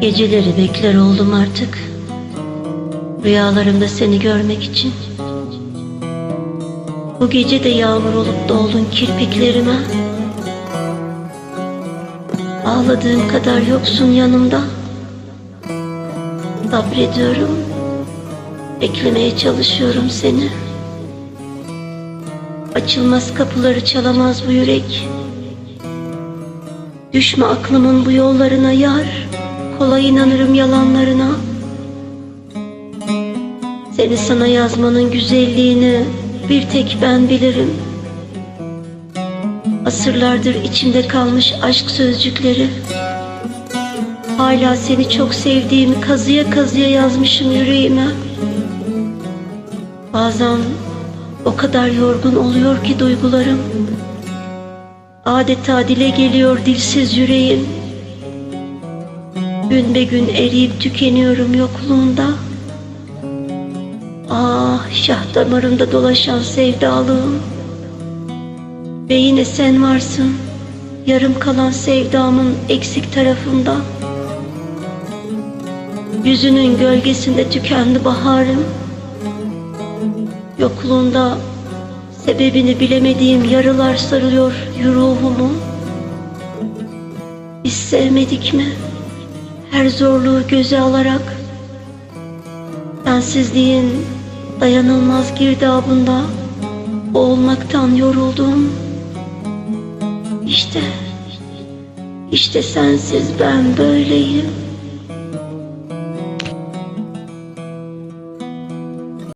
Geceleri bekler oldum artık. Rüyalarımda seni görmek için. Bu gece de yağmur olup doldun kirpiklerime. Ağladığım kadar yoksun yanımda. Sabrediyorum. Beklemeye çalışıyorum seni. Açılmaz kapıları çalamaz bu yürek. Düşme aklımın bu yollarına yar. Kolay inanırım yalanlarına. Seni sana yazmanın güzelliğini bir tek ben bilirim. Asırlardır içimde kalmış aşk sözcükleri. Hala seni çok sevdiğimi kazıya kazıya yazmışım yüreğime. Bazen o kadar yorgun oluyor ki duygularım. Adeta dile geliyor dilsiz yüreğim. Gün be gün eriyip tükeniyorum yokluğunda. Ah şah damarımda dolaşan sevdalığım. Ve yine sen varsın. Yarım kalan sevdamın eksik tarafında. Yüzünün gölgesinde tükendi baharım. Yokluğunda sebebini bilemediğim yarılar sarılıyor ruhumu. Biz sevmedik mi? Her zorluğu göze alarak Sensizliğin dayanılmaz girdabında olmaktan yoruldum. İşte, işte sensiz ben böyleyim.